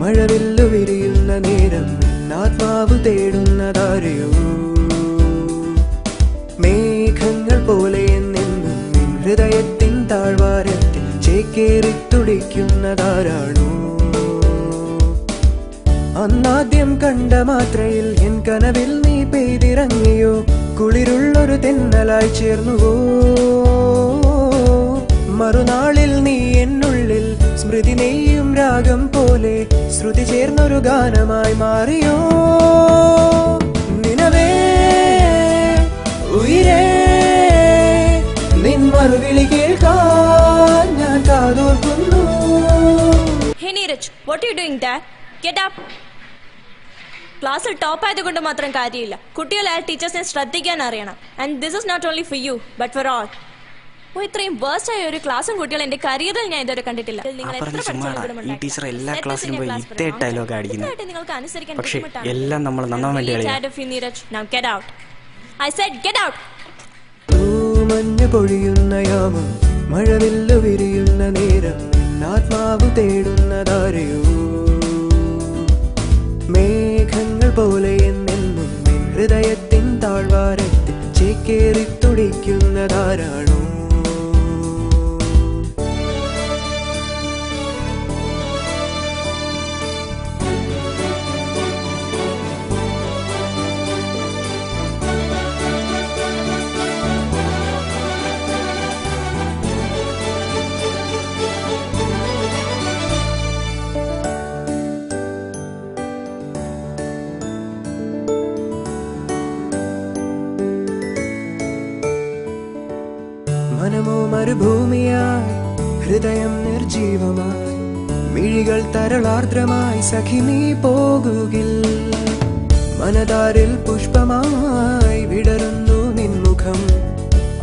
മഴവില്ലു വിരിയുന്ന നേരം ആത്മാവ് തേടുന്ന തേടുന്നതാരെയോ മേഘങ്ങൾ പോലെ നിന്നും ഹൃദയത്തിൻ താഴ്വാരത്തിൽ ചേക്കേറി തുടിക്കുന്നതാരാണോ അന്നാദ്യം കണ്ട മാത്രയിൽ എൻ കനവിൽ നീ പെയ്തിറങ്ങിയോ കുളിരുള്ളൊരു തെന്നലായി ചേർന്നുവോ. മറുനാളിൽ നീ എന്നുള്ളിൽ സ്മൃതി നെയ്യും രാഗം പോലെ ശ്രുതി ചേർന്നൊരു ഗാനമായി മാറിയോ? നിനവേ ഉയരേ നിൻ മറുവിളി കേൾക്കാൻ ഞാൻ കാതോർക്കുന്നു. Hey what you doing get up ക്ലാസ്സിൽ ടോപ്പ് ആയതുകൊണ്ട് മാത്രം കാര്യമില്ല. കുട്ടികളെ ടീച്ചേഴ്സിനെ ശ്രദ്ധിക്കാൻ അറിയണം. And this is not only for you but for all ഓ ഇത്രയും വേഴ്സ്റ്റ് ആയ ഒരു ക്ലാസ്സും കുട്ടികൾ എന്റെ കരിയറിൽ ഞാൻ ഇതുവരെ കണ്ടിട്ടില്ല. നിങ്ങൾ എത്ര പഠിച്ചാലും ഈ ടീച്ചർ എല്ലാ ക്ലാസ്സിലും പോയി ഇതേ ഡയലോഗ് അടിക്കുന്നത്. നിങ്ങൾക്ക് അനുസരിക്കാൻ പക്ഷേ എല്ലാം നമ്മൾ നന്നാവാൻ വേണ്ടി. തൂമഞ്ഞു പൊഴിയുന്ന യാമം മഴവില്ലു വിരിയുന്ന നേരം ആത്മാവ് തേടുന്നതാരെയോ മേഘങ്ങൾ പോലെ എന്നെന്നും ഹൃദയത്തിൻ താഴ്വാരത്തിൽ ചേക്കേറി മനമോ മരുഭൂമിയായി ഹൃദയം നിർജീവമായി മിഴികൾ തരളാർദ്രമായി സഖി നീ പോകുകിൽ. മനതാരിൽ പുഷ്പമായി വിടരുന്നു നിൻമുഖം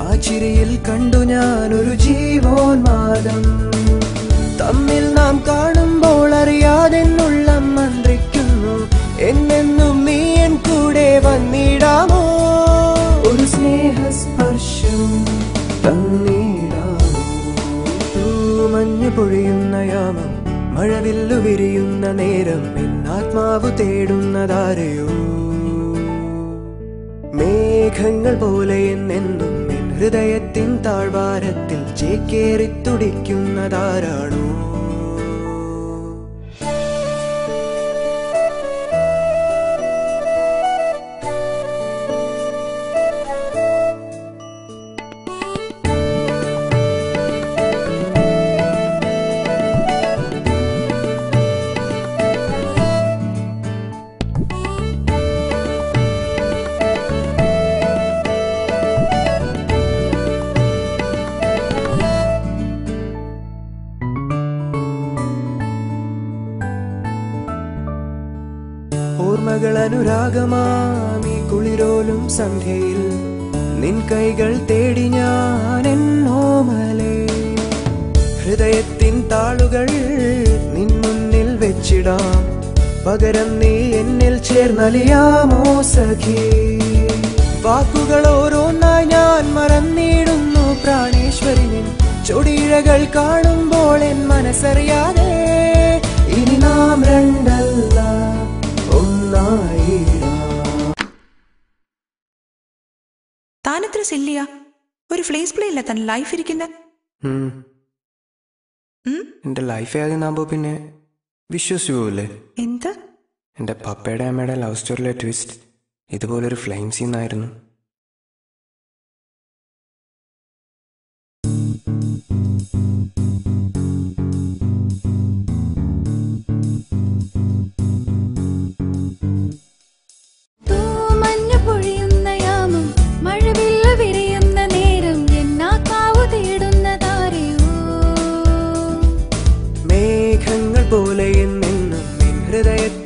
ആ ചിരിയിൽ കണ്ടു ഞാൻ ഒരു ജീവോന്മാദം. തമ്മിൽ നാം കാണുമ്പോൾ അറിയാതെന്നുള്ളം മഞ്ഞു പൊഴിയുന്ന യാമം മഴവില്ലു വിരിയുന്ന നേരം എന്നാത്മാവ് തേടുന്നതാരെയോ? മേഘങ്ങൾ പോലെ എന്നെന്നും എൻ ഹൃദയത്തിൻ താഴ്വാരത്തിൽ ചേക്കേറി തുടിക്കുന്നതാരാണോ ഓർമ്മകൾ അനുരാഗമാമി കുളിരോലും സന്ധ്യയിൽ. നിൻ കൈകൾ തേടി ഞാൻ എന്നോമലേ ഹൃദയത്തിൻ താളുകൾ നിൻ മുന്നിൽ വെച്ചിടാം. പകരം നീ എന്നിൽ ചേർന്നലിയാമോ സഖി വാക്കുകൾ ഓരോന്നായി ഞാൻ മറന്നിടുന്നു പ്രാണേശ്വരിനിൻ ചൊടിയിഴകൾ കാണുമ്പോൾ എൻ മനസ്സറിയാതെ ഒരു ഫ്ലേസ് പ്ലേ ഇല്ല തന്റെ ലൈഫ് ഇരിക്കുന്ന? എന്റെ ലൈഫ് ആകുന്നാകുമ്പോ പിന്നെ വിശ്വസിച്ചു പോവില്ലേ? എന്ത്? എന്റെ പപ്പയുടെ അമ്മയുടെ ലവ് സ്റ്റോറിയിലെ ട്വിസ്റ്റ് ഇതുപോലൊരു ഫ്ലെയിം സീനായിരുന്നു ഹൃദയത്തിൽ